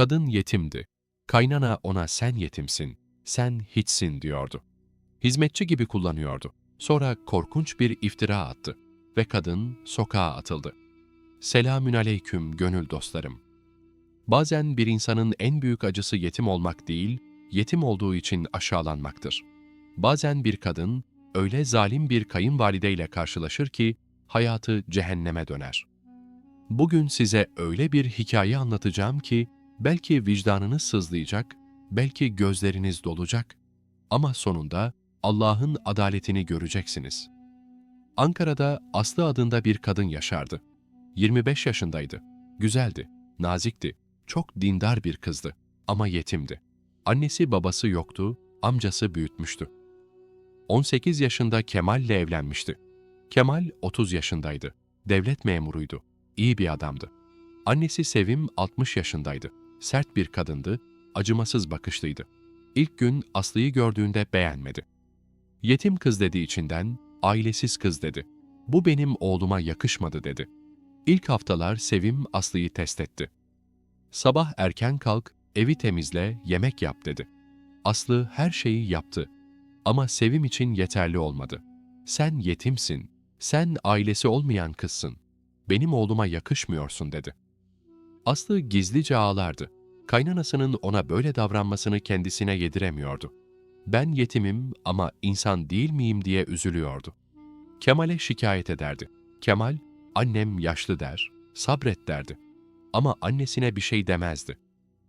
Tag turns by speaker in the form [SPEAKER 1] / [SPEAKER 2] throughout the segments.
[SPEAKER 1] Kadın yetimdi. Kaynana ona sen yetimsin, sen hiçsin diyordu. Hizmetçi gibi kullanıyordu. Sonra korkunç bir iftira attı ve kadın sokağa atıldı. Selamün aleyküm gönül dostlarım. Bazen bir insanın en büyük acısı yetim olmak değil, yetim olduğu için aşağılanmaktır. Bazen bir kadın öyle zalim bir kayınvalideyle karşılaşır ki hayatı cehenneme döner. Bugün size öyle bir hikaye anlatacağım ki belki vicdanınız sızlayacak, belki gözleriniz dolacak ama sonunda Allah'ın adaletini göreceksiniz. Ankara'da Aslı adında bir kadın yaşardı. 25 yaşındaydı. Güzeldi, nazikti, çok dindar bir kızdı ama yetimdi. Annesi babası yoktu, amcası büyütmüştü. 18 yaşında Kemal'le evlenmişti. Kemal 30 yaşındaydı. Devlet memuruydu. İyi bir adamdı. Annesi Sevim 60 yaşındaydı. Sert bir kadındı, acımasız bakışlıydı. İlk gün Aslı'yı gördüğünde beğenmedi. Yetim kız dedi içinden, ailesiz kız dedi. Bu benim oğluma yakışmadı dedi. İlk haftalar Sevim Aslı'yı test etti. Sabah erken kalk, evi temizle, yemek yap dedi. Aslı her şeyi yaptı. Ama Sevim için yeterli olmadı. Sen yetimsin, sen ailesi olmayan kızsın. Benim oğluma yakışmıyorsun dedi. Aslı gizlice ağlardı. Kaynanasının ona böyle davranmasını kendisine yediremiyordu. Ben yetimim ama insan değil miyim diye üzülüyordu. Kemal'e şikayet ederdi. Kemal, annem yaşlı der, sabret derdi. Ama annesine bir şey demezdi.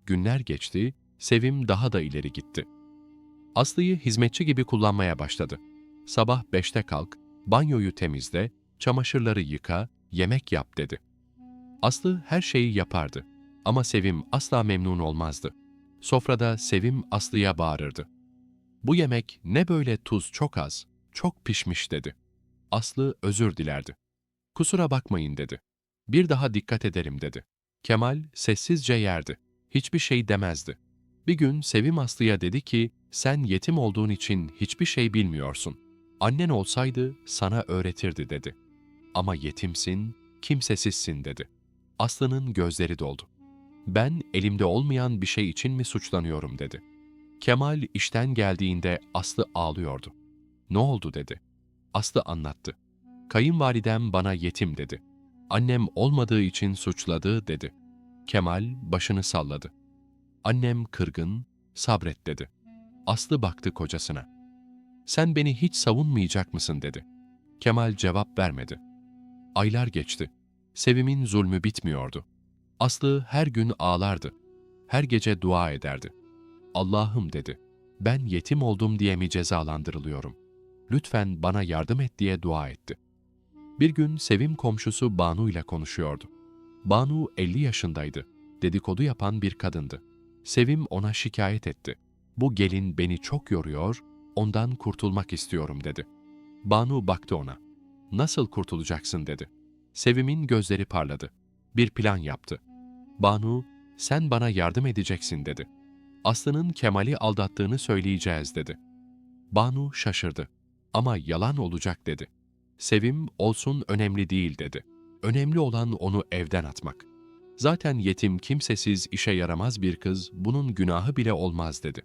[SPEAKER 1] Günler geçti, Sevim daha da ileri gitti. Aslı'yı hizmetçi gibi kullanmaya başladı. Sabah beşte kalk, banyoyu temizle, çamaşırları yıka, yemek yap dedi. Aslı her şeyi yapardı ama Sevim asla memnun olmazdı. Sofrada Sevim Aslı'ya bağırırdı. Bu yemek ne böyle tuz çok az, çok pişmiş dedi. Aslı özür dilerdi. Kusura bakmayın dedi. Bir daha dikkat ederim dedi. Kemal sessizce yerdi. Hiçbir şey demezdi. Bir gün Sevim Aslı'ya dedi ki, sen yetim olduğun için hiçbir şey bilmiyorsun. Annen olsaydı sana öğretirdi dedi. Ama yetimsin, kimsesizsin dedi. Aslı'nın gözleri doldu. Ben elimde olmayan bir şey için mi suçlanıyorum dedi. Kemal işten geldiğinde Aslı ağlıyordu. Ne oldu dedi. Aslı anlattı. Kayınvalidem bana yetim dedi. Annem olmadığı için suçladı dedi. Kemal başını salladı. Annem kırgın, sabret dedi. Aslı baktı kocasına. Sen beni hiç savunmayacak mısın dedi. Kemal cevap vermedi. Aylar geçti. Sevim'in zulmü bitmiyordu. Aslı her gün ağlardı. Her gece dua ederdi. Allah'ım dedi. Ben yetim oldum diye mi cezalandırılıyorum? Lütfen bana yardım et diye dua etti. Bir gün Sevim komşusu Banu ile konuşuyordu. Banu 50 yaşındaydı. Dedikodu yapan bir kadındı. Sevim ona şikayet etti. Bu gelin beni çok yoruyor, ondan kurtulmak istiyorum dedi. Banu baktı ona. Nasıl kurtulacaksın dedi. Sevim'in gözleri parladı. Bir plan yaptı. Banu, sen bana yardım edeceksin dedi. Aslı'nın Kemal'i aldattığını söyleyeceğiz dedi. Banu şaşırdı. Ama yalan olacak dedi. Sevim olsun önemli değil dedi. Önemli olan onu evden atmak. Zaten yetim, kimsesiz, işe yaramaz bir kız, bunun günahı bile olmaz dedi.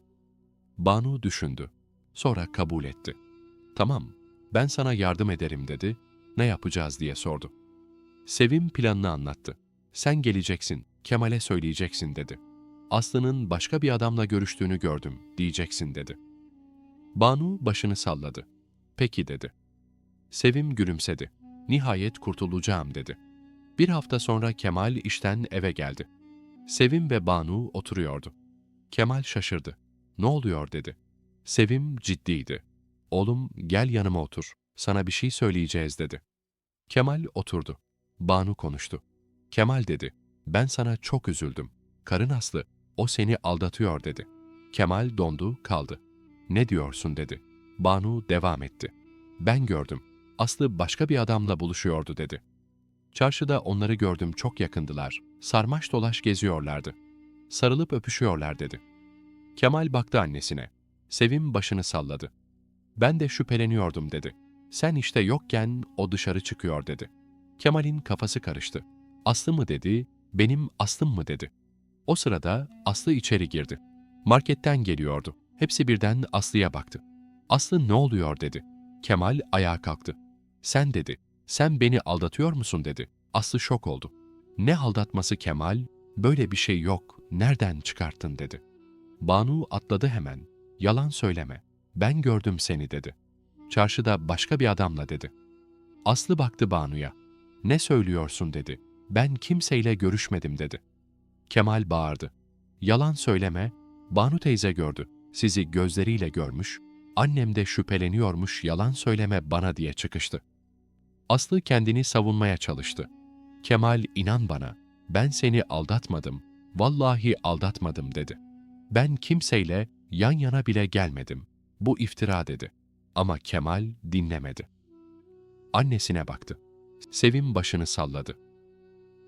[SPEAKER 1] Banu düşündü. Sonra kabul etti. Tamam, ben sana yardım ederim dedi. Ne yapacağız diye sordu. Sevim planını anlattı. Sen geleceksin, Kemal'e söyleyeceksin dedi. Aslı'nın başka bir adamla görüştüğünü gördüm diyeceksin dedi. Banu başını salladı. Peki dedi. Sevim gülümsedi. Nihayet kurtulacağım dedi. Bir hafta sonra Kemal işten eve geldi. Sevim ve Banu oturuyordu. Kemal şaşırdı. Ne oluyor dedi. Sevim ciddiydi. Oğlum gel yanıma otur. Sana bir şey söyleyeceğiz dedi. Kemal oturdu. Banu konuştu. Kemal dedi. Ben sana çok üzüldüm. Karın Aslı, o seni aldatıyor dedi. Kemal dondu, kaldı. Ne diyorsun dedi. Banu devam etti. Ben gördüm. Aslı başka bir adamla buluşuyordu dedi. Çarşıda onları gördüm çok yakındılar. Sarmaş dolaş geziyorlardı. Sarılıp öpüşüyorlar dedi. Kemal baktı annesine. Sevim başını salladı. Ben de şüpheleniyordum dedi. Sen işte yokken o dışarı çıkıyor dedi. Kemal'in kafası karıştı. Aslı mı dedi, benim aslım mı dedi. O sırada Aslı içeri girdi. Marketten geliyordu. Hepsi birden Aslı'ya baktı. Aslı ne oluyor dedi. Kemal ayağa kalktı. Sen dedi. Sen beni aldatıyor musun dedi. Aslı şok oldu. Ne aldatması Kemal? Böyle bir şey yok. Nereden çıkarttın dedi. Banu atladı hemen. Yalan söyleme. Ben gördüm seni dedi. Çarşıda başka bir adamla dedi. Aslı baktı Banu'ya. Ne söylüyorsun dedi. Ben kimseyle görüşmedim dedi. Kemal bağırdı. Yalan söyleme. Banu teyze gördü. Sizi gözleriyle görmüş. Annem de şüpheleniyormuş yalan söyleme bana diye çıkıştı. Aslı kendini savunmaya çalıştı. Kemal inan bana. Ben seni aldatmadım. Vallahi aldatmadım dedi. Ben kimseyle yan yana bile gelmedim. Bu iftira dedi. Ama Kemal dinlemedi. Annesine baktı. Sevim başını salladı.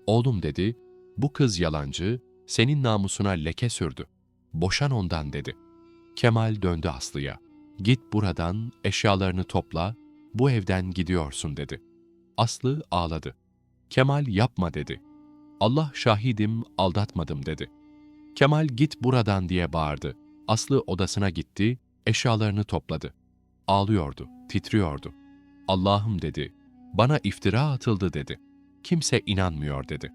[SPEAKER 1] Oğlum dedi, bu kız yalancı, senin namusuna leke sürdü. Boşan ondan dedi. Kemal döndü Aslı'ya. Git buradan, eşyalarını topla, bu evden gidiyorsun dedi. Aslı ağladı. Kemal yapma dedi. Allah şahidim, aldatmadım dedi. Kemal git buradan diye bağırdı. Aslı odasına gitti, eşyalarını topladı. Ağlıyordu, titriyordu. Allah'ım dedi, bana iftira atıldı dedi. Kimse inanmıyor dedi.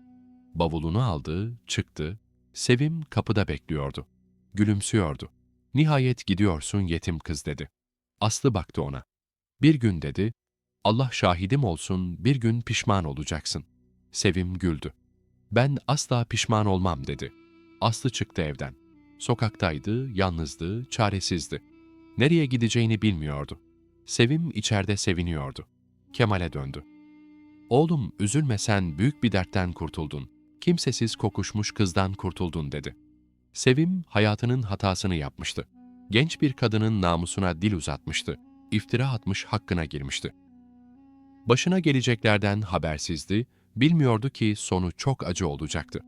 [SPEAKER 1] Bavulunu aldı, çıktı. Sevim kapıda bekliyordu. Gülümsüyordu. Nihayet gidiyorsun yetim kız dedi. Aslı baktı ona. Bir gün dedi, Allah şahidim olsun bir gün pişman olacaksın. Sevim güldü. Ben asla pişman olmam dedi. Aslı çıktı evden. Sokaktaydı, yalnızdı, çaresizdi. Nereye gideceğini bilmiyordu. Sevim içeride seviniyordu. Kemal'e döndü. Oğlum üzülme sen büyük bir dertten kurtuldun. Kimsesiz kokuşmuş kızdan kurtuldun dedi. Sevim hayatının hatasını yapmıştı. Genç bir kadının namusuna dil uzatmıştı. İftira atmış hakkına girmişti. Başına geleceklerden habersizdi, bilmiyordu ki sonu çok acı olacaktı.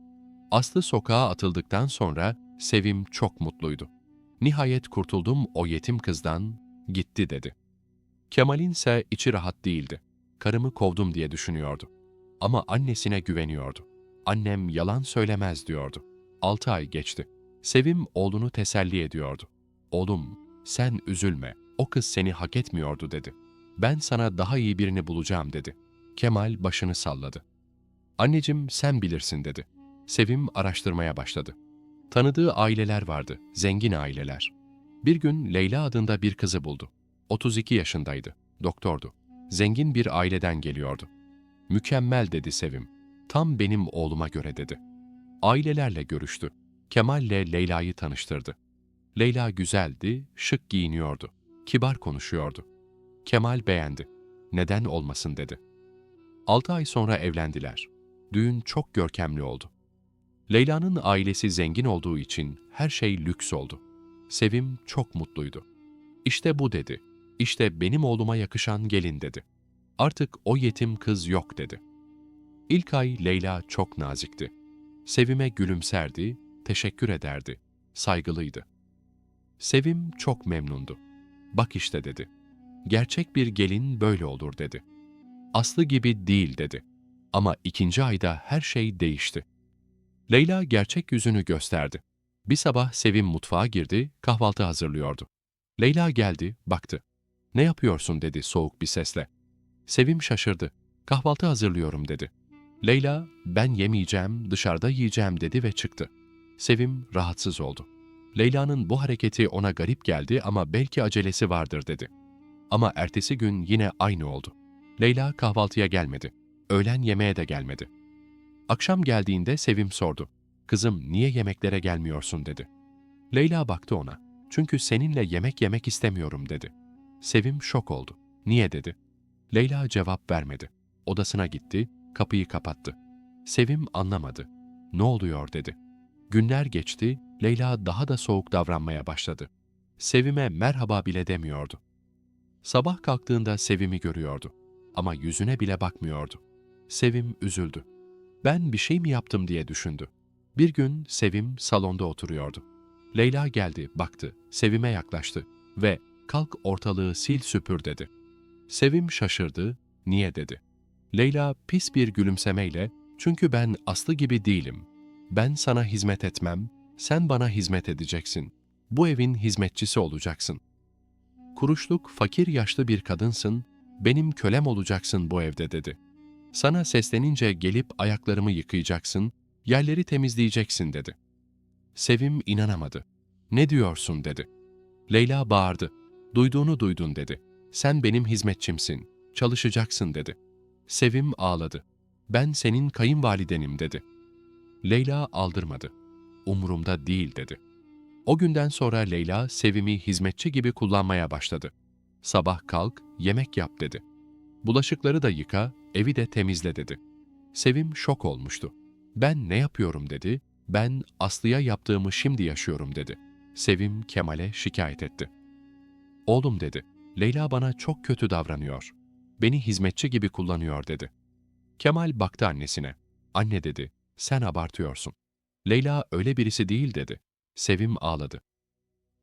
[SPEAKER 1] Aslı sokağa atıldıktan sonra Sevim çok mutluydu. Nihayet kurtuldum o yetim kızdan, gitti dedi. Kemal'in ise içi rahat değildi. Karımı kovdum diye düşünüyordu. Ama annesine güveniyordu. Annem yalan söylemez diyordu. Altı ay geçti. Sevim oğlunu teselli ediyordu. Oğlum, sen üzülme, o kız seni hak etmiyordu dedi. Ben sana daha iyi birini bulacağım dedi. Kemal başını salladı. Anneciğim sen bilirsin dedi. Sevim araştırmaya başladı. Tanıdığı aileler vardı, zengin aileler. Bir gün Leyla adında bir kızı buldu. 32 yaşındaydı, doktordu. Zengin bir aileden geliyordu. Mükemmel dedi Sevim. Tam benim oğluma göre dedi. Ailelerle görüştü. Kemal'le Leyla'yı tanıştırdı. Leyla güzeldi, şık giyiniyordu. Kibar konuşuyordu. Kemal beğendi. Neden olmasın dedi. Altı ay sonra evlendiler. Düğün çok görkemli oldu. Leyla'nın ailesi zengin olduğu için her şey lüks oldu. Sevim çok mutluydu. İşte bu dedi. İşte benim oğluma yakışan gelin dedi. Artık o yetim kız yok dedi. İlk ay Leyla çok nazikti. Sevim'e gülümserdi, teşekkür ederdi, saygılıydı. Sevim çok memnundu. Bak işte dedi. Gerçek bir gelin böyle olur dedi. Aslı gibi değil dedi. Ama ikinci ayda her şey değişti. Leyla gerçek yüzünü gösterdi. Bir sabah Sevim mutfağa girdi, kahvaltı hazırlıyordu. Leyla geldi, baktı. Ne yapıyorsun dedi soğuk bir sesle. Sevim şaşırdı. Kahvaltı hazırlıyorum dedi. Leyla, ben yemeyeceğim, dışarıda yiyeceğim dedi ve çıktı. Sevim rahatsız oldu. Leyla'nın bu hareketi ona garip geldi ama belki acelesi vardır dedi. Ama ertesi gün yine aynı oldu. Leyla kahvaltıya gelmedi. Öğlen yemeğe de gelmedi. Akşam geldiğinde Sevim sordu. Kızım niye yemeklere gelmiyorsun dedi. Leyla baktı ona. Çünkü seninle yemek yemek istemiyorum dedi. Sevim şok oldu. Niye dedi. Leyla cevap vermedi. Odasına gitti, kapıyı kapattı. Sevim anlamadı. Ne oluyor dedi. Günler geçti, Leyla daha da soğuk davranmaya başladı. Sevim'e merhaba bile demiyordu. Sabah kalktığında Sevim'i görüyordu ama yüzüne bile bakmıyordu. Sevim üzüldü. Ben bir şey mi yaptım diye düşündü. Bir gün Sevim salonda oturuyordu. Leyla geldi, baktı, Sevim'e yaklaştı ve kalk ortalığı sil süpür dedi. Sevim şaşırdı, niye dedi. Leyla pis bir gülümsemeyle çünkü ben Aslı gibi değilim. Ben sana hizmet etmem, sen bana hizmet edeceksin. Bu evin hizmetçisi olacaksın. Kuruşluk, fakir yaşlı bir kadınsın, benim kölem olacaksın bu evde dedi. Sana seslenince gelip ayaklarımı yıkayacaksın, yerleri temizleyeceksin dedi. Sevim inanamadı. Ne diyorsun dedi. Leyla bağırdı. Duyduğunu duydun dedi. Sen benim hizmetçimsin, çalışacaksın dedi. Sevim ağladı. Ben senin kayınvalidenim dedi. Leyla aldırmadı. Umurumda değil dedi. O günden sonra Leyla Sevim'i hizmetçi gibi kullanmaya başladı. Sabah kalk, yemek yap dedi. Bulaşıkları da yıka, evi de temizle dedi. Sevim şok olmuştu. Ben ne yapıyorum dedi, ben Aslı'ya yaptığımı şimdi yaşıyorum dedi. Sevim Kemal'e şikayet etti. Oğlum dedi, Leyla bana çok kötü davranıyor. Beni hizmetçi gibi kullanıyor dedi. Kemal baktı annesine. Anne dedi, sen abartıyorsun. Leyla öyle birisi değil dedi. Sevim ağladı.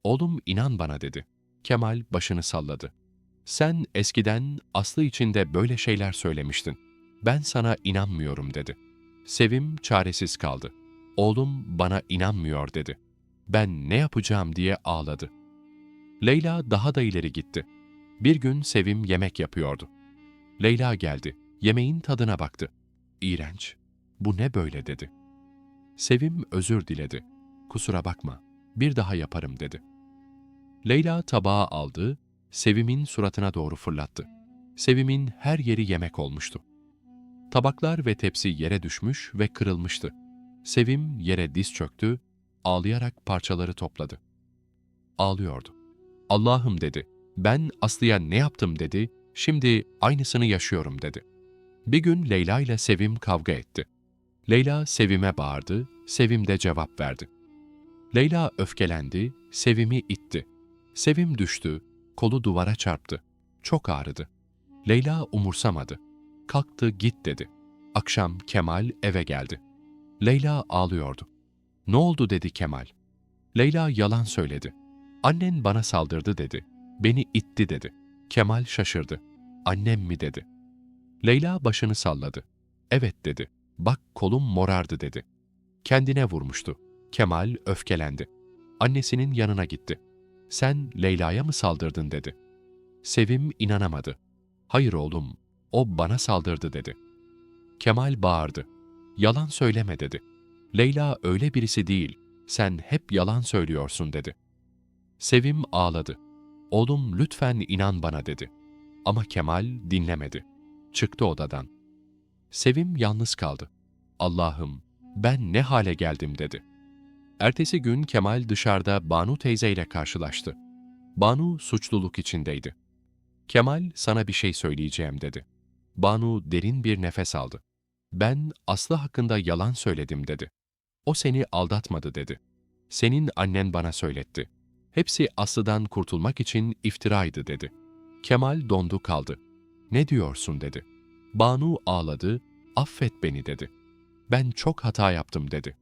[SPEAKER 1] Oğlum inan bana dedi. Kemal başını salladı. Sen eskiden Aslı içinde böyle şeyler söylemiştin. Ben sana inanmıyorum dedi. Sevim çaresiz kaldı. Oğlum bana inanmıyor dedi. Ben ne yapacağım diye ağladı. Leyla daha da ileri gitti. Bir gün Sevim yemek yapıyordu. Leyla geldi. Yemeğin tadına baktı. İğrenç. Bu ne böyle dedi. Sevim özür diledi. Kusura bakma. Bir daha yaparım dedi. Leyla tabağı aldı, Sevim'in suratına doğru fırlattı. Sevim'in her yeri yemek olmuştu. Tabaklar ve tepsi yere düşmüş ve kırılmıştı. Sevim yere diz çöktü, ağlayarak parçaları topladı. Ağlıyordu. Allah'ım dedi, ben Aslı'ya ne yaptım dedi, şimdi aynısını yaşıyorum dedi. Bir gün Leyla ile Sevim kavga etti. Leyla Sevim'e bağırdı, Sevim de cevap verdi. Leyla öfkelendi, Sevim'i itti. Sevim düştü, kolu duvara çarptı. Çok ağrıdı. Leyla umursamadı. Kalktı git dedi. Akşam Kemal eve geldi. Leyla ağlıyordu. Ne oldu dedi Kemal. Leyla yalan söyledi. Annen bana saldırdı dedi. Beni itti dedi. Kemal şaşırdı. Annem mi dedi. Leyla başını salladı. Evet dedi. Bak kolum morardı dedi. Kendine vurmuştu. Kemal öfkelendi. Annesinin yanına gitti. Sen Leyla'ya mı saldırdın dedi. Sevim inanamadı. Hayır oğlum, o bana saldırdı dedi. Kemal bağırdı. Yalan söyleme dedi. Leyla öyle birisi değil, sen hep yalan söylüyorsun dedi. Sevim ağladı. Oğlum lütfen inan bana dedi. Ama Kemal dinlemedi. Çıktı odadan. Sevim yalnız kaldı. Allah'ım ben ne hale geldim dedi. Ertesi gün Kemal dışarıda Banu teyzeyle karşılaştı. Banu suçluluk içindeydi. Kemal sana bir şey söyleyeceğim dedi. Banu derin bir nefes aldı. Ben Aslı hakkında yalan söyledim dedi. O seni aldatmadı dedi. Senin annen bana söyletti. Hepsi Aslı'dan kurtulmak için iftiraydı dedi. Kemal dondu kaldı. Ne diyorsun dedi. Banu ağladı, affet beni dedi. Ben çok hata yaptım dedi.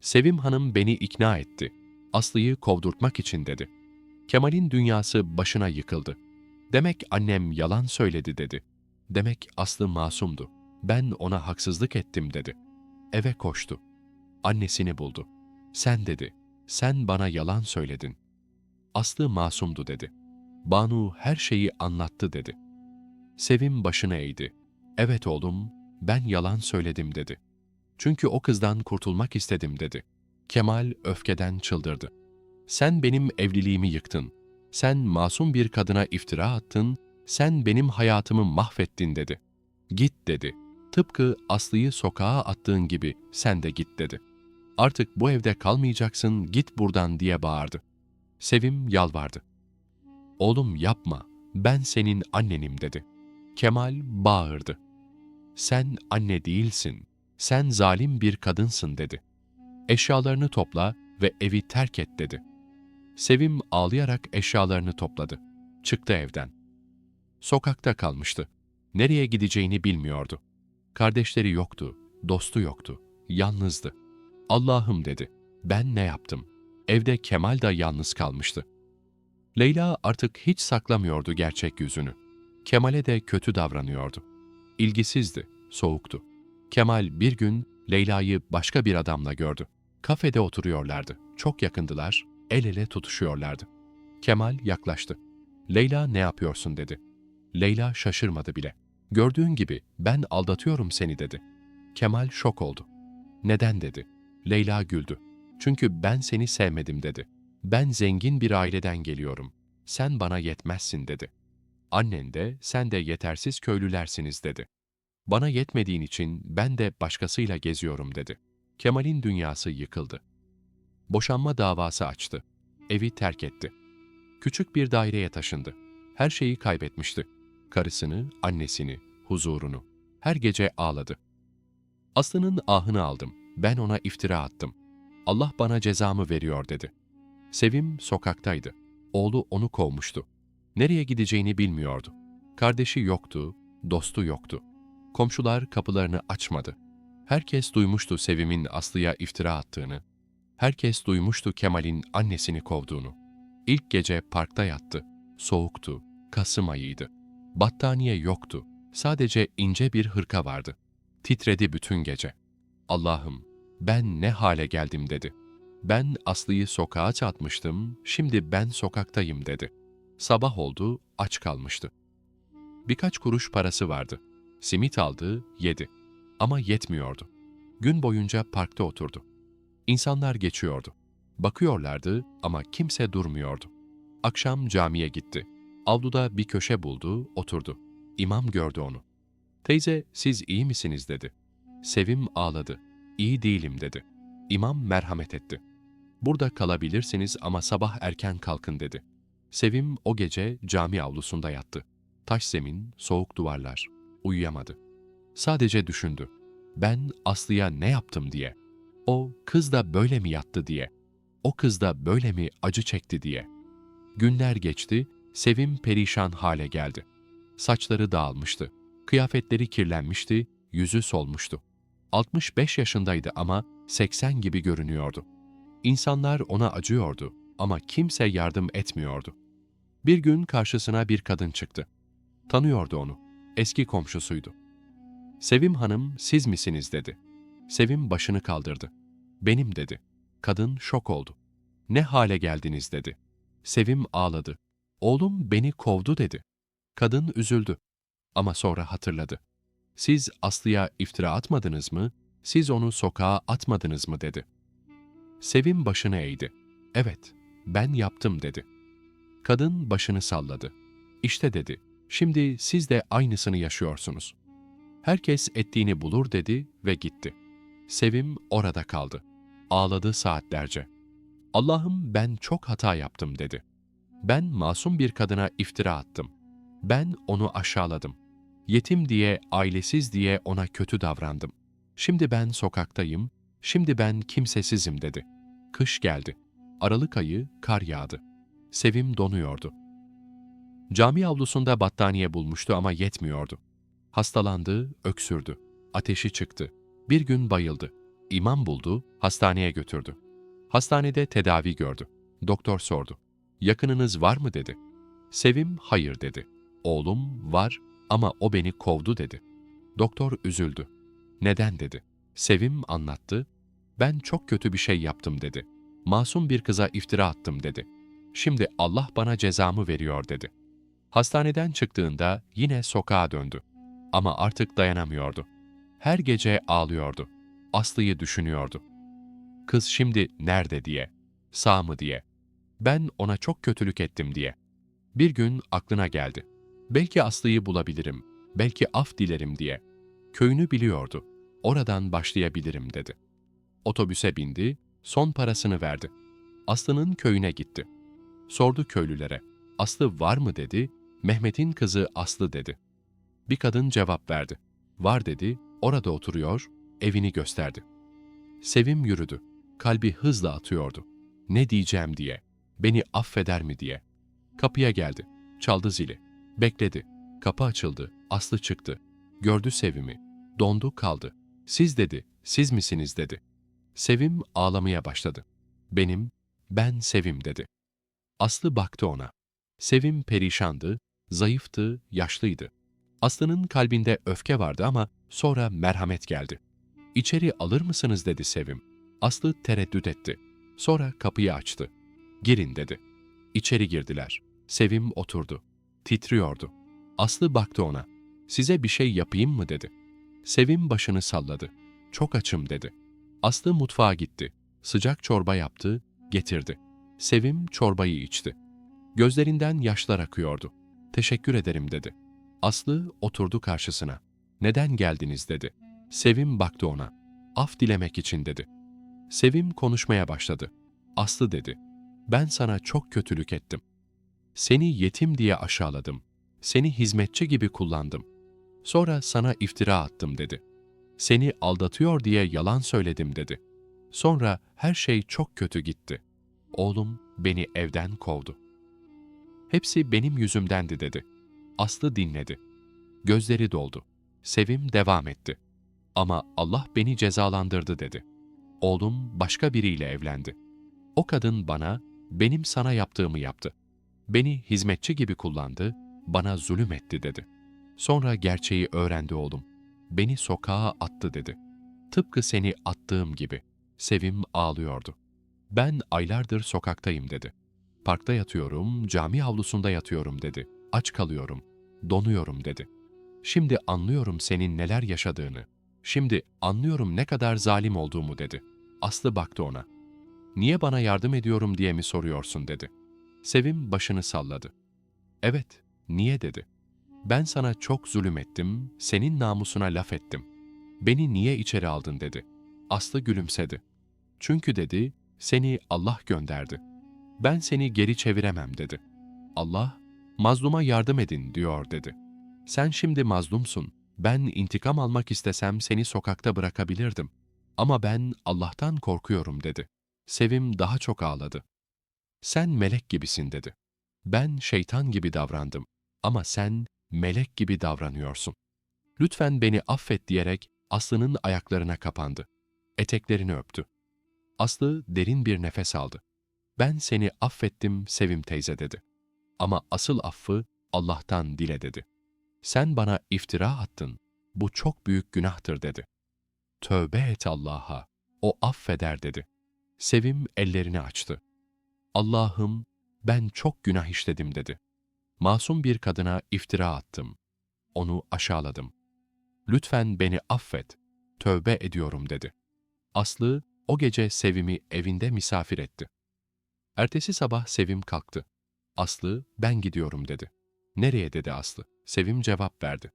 [SPEAKER 1] Sevim Hanım beni ikna etti. Aslı'yı kovdurtmak için dedi. Kemal'in dünyası başına yıkıldı. Demek annem yalan söyledi dedi. Demek Aslı masumdu. Ben ona haksızlık ettim dedi. Eve koştu. Annesini buldu. Sen dedi, sen bana yalan söyledin. Aslı masumdu dedi. Banu her şeyi anlattı dedi. Sevim başını eğdi. Evet oğlum, ben yalan söyledim dedi. Çünkü o kızdan kurtulmak istedim dedi. Kemal öfkeden çıldırdı. Sen benim evliliğimi yıktın. Sen masum bir kadına iftira attın. Sen benim hayatımı mahvettin dedi. Git dedi. Tıpkı Aslı'yı sokağa attığın gibi sen de git dedi. Artık bu evde kalmayacaksın, git buradan diye bağırdı. Sevim yalvardı. Oğlum yapma, ben senin annenim dedi. Kemal bağırdı. Sen anne değilsin, sen zalim bir kadınsın dedi. Eşyalarını topla ve evi terk et dedi. Sevim ağlayarak eşyalarını topladı. Çıktı evden. Sokakta kalmıştı. Nereye gideceğini bilmiyordu. Kardeşleri yoktu, dostu yoktu, yalnızdı. Allah'ım dedi, ben ne yaptım? Evde Kemal da yalnız kalmıştı. Leyla artık hiç saklamıyordu gerçek yüzünü. Kemal'e de kötü davranıyordu. İlgisizdi, soğuktu. Kemal bir gün Leyla'yı başka bir adamla gördü. Kafede oturuyorlardı. Çok yakındılar, el ele tutuşuyorlardı. Kemal yaklaştı. Leyla ne yapıyorsun dedi. Leyla şaşırmadı bile. Gördüğün gibi ben aldatıyorum seni dedi. Kemal şok oldu. Neden dedi. Leyla güldü. Çünkü ben seni sevmedim dedi. Ben zengin bir aileden geliyorum. Sen bana yetmezsin dedi. Annen de sen de yetersiz köylülersiniz dedi. Bana yetmediğin için ben de başkasıyla geziyorum dedi. Kemal'in dünyası yıkıldı. Boşanma davası açtı. Evi terk etti. Küçük bir daireye taşındı. Her şeyi kaybetmişti. Karısını, annesini, huzurunu. Her gece ağladı. Aslı'nın ahını aldım. Ben ona iftira attım. Allah bana cezamı veriyor dedi. Sevim sokaktaydı. Oğlu onu kovmuştu. Nereye gideceğini bilmiyordu. Kardeşi yoktu, dostu yoktu. Komşular kapılarını açmadı. Herkes duymuştu Sevim'in Aslı'ya iftira attığını. Herkes duymuştu Kemal'in annesini kovduğunu. İlk gece parkta yattı. Soğuktu. Kasım ayıydı. Battaniye yoktu. Sadece ince bir hırka vardı. Titredi bütün gece. Allah'ım ben ne hale geldim dedi. Ben Aslı'yı sokağa atmıştım, şimdi ben sokaktayım dedi. Sabah oldu, aç kalmıştı. Birkaç kuruş parası vardı. Simit aldı, yedi. Ama yetmiyordu. Gün boyunca parkta oturdu. İnsanlar geçiyordu. Bakıyorlardı ama kimse durmuyordu. Akşam camiye gitti. Avluda bir köşe buldu, oturdu. İmam gördü onu. Teyze, siz iyi misiniz dedi. Sevim ağladı. İyi değilim dedi. İmam merhamet etti. Burada kalabilirsiniz ama sabah erken kalkın dedi. Sevim o gece cami avlusunda yattı. Taş zemin, soğuk duvarlar. Uyuyamadı. Sadece düşündü. Ben Aslı'ya ne yaptım diye. O kız da böyle mi yattı diye. O kız da böyle mi acı çekti diye. Günler geçti, Sevim perişan hale geldi. Saçları dağılmıştı. Kıyafetleri kirlenmişti, yüzü solmuştu. 65 yaşındaydı ama 80 gibi görünüyordu. İnsanlar ona acıyordu ama kimse yardım etmiyordu. Bir gün karşısına bir kadın çıktı. Tanıyordu onu. Eski komşusuydu. Sevim Hanım siz misiniz dedi. Sevim başını kaldırdı. Benim dedi. Kadın şok oldu. Ne hale geldiniz dedi. Sevim ağladı. Oğlum beni kovdu dedi. Kadın üzüldü. Ama sonra hatırladı. Siz Aslı'ya iftira atmadınız mı? Siz onu sokağa atmadınız mı dedi. Sevim başını eğdi. Evet, ben yaptım dedi. Kadın başını salladı. İşte dedi, şimdi siz de aynısını yaşıyorsunuz. Herkes ettiğini bulur dedi ve gitti. Sevim orada kaldı. Ağladı saatlerce. Allah'ım ben çok hata yaptım dedi. Ben masum bir kadına iftira attım. Ben onu aşağıladım. Yetim diye, ailesiz diye ona kötü davrandım. Şimdi ben sokaktayım, şimdi ben kimsesizim dedi. Kış geldi. Aralık ayı kar yağdı. Sevim donuyordu. Cami avlusunda battaniye bulmuştu ama yetmiyordu. Hastalandı, öksürdü. Ateşi çıktı. Bir gün bayıldı. İmam buldu, hastaneye götürdü. Hastanede tedavi gördü. Doktor sordu. Yakınınız var mı dedi. Sevim hayır dedi. Oğlum var ama o beni kovdu dedi. Doktor üzüldü. Neden dedi. Sevim anlattı. Ben çok kötü bir şey yaptım dedi. Masum bir kıza iftira attım dedi. Şimdi Allah bana cezamı veriyor dedi. Hastaneden çıktığında yine sokağa döndü. Ama artık dayanamıyordu. Her gece ağlıyordu. Aslı'yı düşünüyordu. Kız şimdi nerede diye, sağ mı diye. Ben ona çok kötülük ettim diye. Bir gün aklına geldi. Belki Aslı'yı bulabilirim, belki af dilerim diye. Köyünü biliyordu. Oradan başlayabilirim dedi. Otobüse bindi, son parasını verdi. Aslı'nın köyüne gitti. Sordu köylülere. Aslı var mı dedi. Mehmet'in kızı Aslı dedi. Bir kadın cevap verdi. Var dedi, orada oturuyor, evini gösterdi. Sevim yürüdü. Kalbi hızla atıyordu. Ne diyeceğim diye. Beni affeder mi diye. Kapıya geldi. Çaldı zili. Bekledi. Kapı açıldı. Aslı çıktı. Gördü Sevim'i. Dondu kaldı. Siz dedi, siz misiniz dedi. Sevim ağlamaya başladı. Benim, ben Sevim dedi. Aslı baktı ona. Sevim perişandı, zayıftı, yaşlıydı. Aslı'nın kalbinde öfke vardı ama sonra merhamet geldi. İçeri alır mısınız dedi Sevim. Aslı tereddüt etti. Sonra kapıyı açtı. Girin dedi. İçeri girdiler. Sevim oturdu. Titriyordu. Aslı baktı ona. Size bir şey yapayım mı dedi. Sevim başını salladı. Çok açım dedi. Aslı mutfağa gitti. Sıcak çorba yaptı, getirdi. Sevim çorbayı içti. Gözlerinden yaşlar akıyordu. Teşekkür ederim dedi. Aslı oturdu karşısına. Neden geldiniz dedi. Sevim baktı ona. Af dilemek için dedi. Sevim konuşmaya başladı. Aslı dedi. Ben sana çok kötülük ettim. Seni yetim diye aşağıladım. Seni hizmetçi gibi kullandım. Sonra sana iftira attım dedi. Seni aldatıyor diye yalan söyledim dedi. Sonra her şey çok kötü gitti. Oğlum beni evden kovdu. Hepsi benim yüzümdendi dedi. Aslı dinledi. Gözleri doldu. Sevim devam etti. Ama Allah beni cezalandırdı dedi. Oğlum başka biriyle evlendi. O kadın bana, benim sana yaptığımı yaptı. Beni hizmetçi gibi kullandı, bana zulüm etti dedi. Sonra gerçeği öğrendi oğlum. Beni sokağa attı dedi. Tıpkı seni attığım gibi. Sevim ağlıyordu. Ben aylardır sokaktayım dedi. Parkta yatıyorum, cami avlusunda yatıyorum dedi. Aç kalıyorum, donuyorum dedi. Şimdi anlıyorum senin neler yaşadığını. Şimdi anlıyorum ne kadar zalim olduğumu dedi. Aslı baktı ona. Niye bana yardım ediyorum diye mi soruyorsun dedi. Sevim başını salladı. Evet, niye dedi. Ben sana çok zulüm ettim, senin namusuna laf ettim. Beni niye içeri aldın dedi. Aslı gülümsedi. Çünkü dedi, seni Allah gönderdi. Ben seni geri çeviremem dedi. Allah, mazluma yardım edin diyor dedi. Sen şimdi mazlumsun. Ben intikam almak istesem seni sokakta bırakabilirdim. Ama ben Allah'tan korkuyorum dedi. Sevim daha çok ağladı. Sen melek gibisin dedi. Ben şeytan gibi davrandım. Ama sen melek gibi davranıyorsun. Lütfen beni affet diyerek Aslı'nın ayaklarına kapandı. Eteklerini öptü. Aslı derin bir nefes aldı. Ben seni affettim Sevim teyze dedi. Ama asıl affı Allah'tan dile dedi. Sen bana iftira attın. Bu çok büyük günahtır dedi. Tövbe et Allah'a. O affeder dedi. Sevim ellerini açtı. Allah'ım ben çok günah işledim dedi. Masum bir kadına iftira attım. Onu aşağıladım. Lütfen beni affet. Tövbe ediyorum dedi. Aslı o gece Sevim'i evinde misafir etti. Ertesi sabah Sevim kalktı. Aslı ben gidiyorum dedi. Nereye dedi Aslı. Sevim cevap verdi.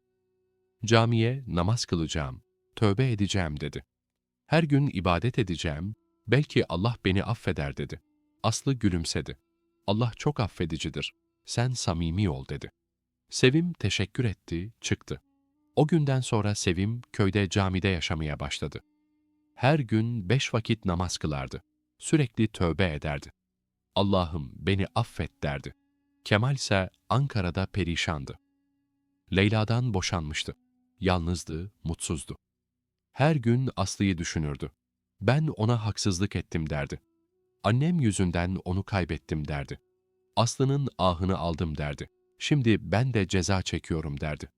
[SPEAKER 1] Camiye namaz kılacağım, tövbe edeceğim dedi. Her gün ibadet edeceğim, belki Allah beni affeder dedi. Aslı gülümsedi. Allah çok affedicidir, sen samimi ol dedi. Sevim teşekkür etti, çıktı. O günden sonra Sevim köyde camide yaşamaya başladı. Her gün beş vakit namaz kılardı. Sürekli tövbe ederdi. Allah'ım beni affet derdi. Kemal ise Ankara'da perişandı. Leyla'dan boşanmıştı. Yalnızdı, mutsuzdu. Her gün Aslı'yı düşünürdü. Ben ona haksızlık ettim derdi. Annem yüzünden onu kaybettim derdi. Aslı'nın ahını aldım derdi. Şimdi ben de ceza çekiyorum derdi.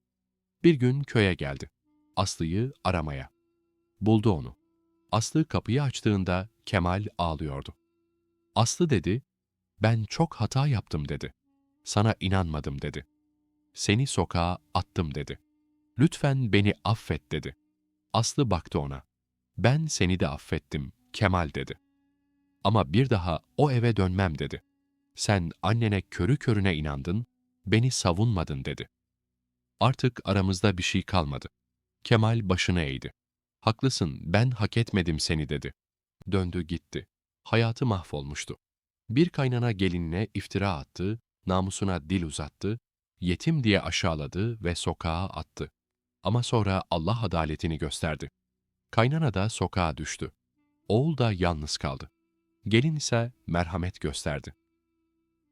[SPEAKER 1] Bir gün köye geldi. Aslı'yı aramaya. Buldu onu. Aslı kapıyı açtığında Kemal ağlıyordu. Aslı dedi, ben çok hata yaptım dedi. Sana inanmadım dedi. Seni sokağa attım dedi. Lütfen beni affet dedi. Aslı baktı ona. Ben seni de affettim, Kemal dedi. Ama bir daha o eve dönmem dedi. Sen annene körü körüne inandın, beni savunmadın dedi. Artık aramızda bir şey kalmadı. Kemal başını eğdi. Haklısın, ben hak etmedim seni dedi. Döndü gitti. Hayatı mahvolmuştu. Bir kaynana gelinine iftira attı, namusuna dil uzattı, yetim diye aşağıladı ve sokağa attı. Ama sonra Allah adaletini gösterdi. Kaynana da sokağa düştü. Oğul da yalnız kaldı. Gelin ise merhamet gösterdi.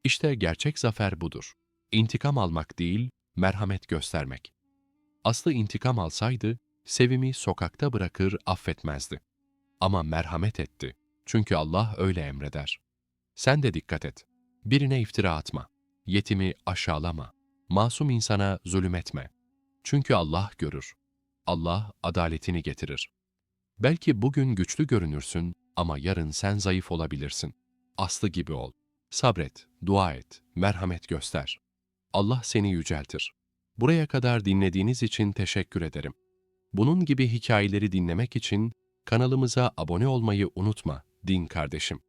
[SPEAKER 1] İşte gerçek zafer budur. İntikam almak değil, merhamet göstermek. Aslı intikam alsaydı, Sevim'i sokakta bırakır affetmezdi. Ama merhamet etti. Çünkü Allah öyle emreder. Sen de dikkat et. Birine iftira atma. Yetimi aşağılama. Masum insana zulüm etme. Çünkü Allah görür. Allah adaletini getirir. Belki bugün güçlü görünürsün ama yarın sen zayıf olabilirsin. Aslı gibi ol. Sabret, dua et, merhamet göster. Allah seni yüceltir. Buraya kadar dinlediğiniz için teşekkür ederim. Bunun gibi hikayeleri dinlemek için kanalımıza abone olmayı unutma din kardeşim.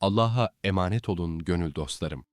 [SPEAKER 1] Allah'a emanet olun gönül dostlarım.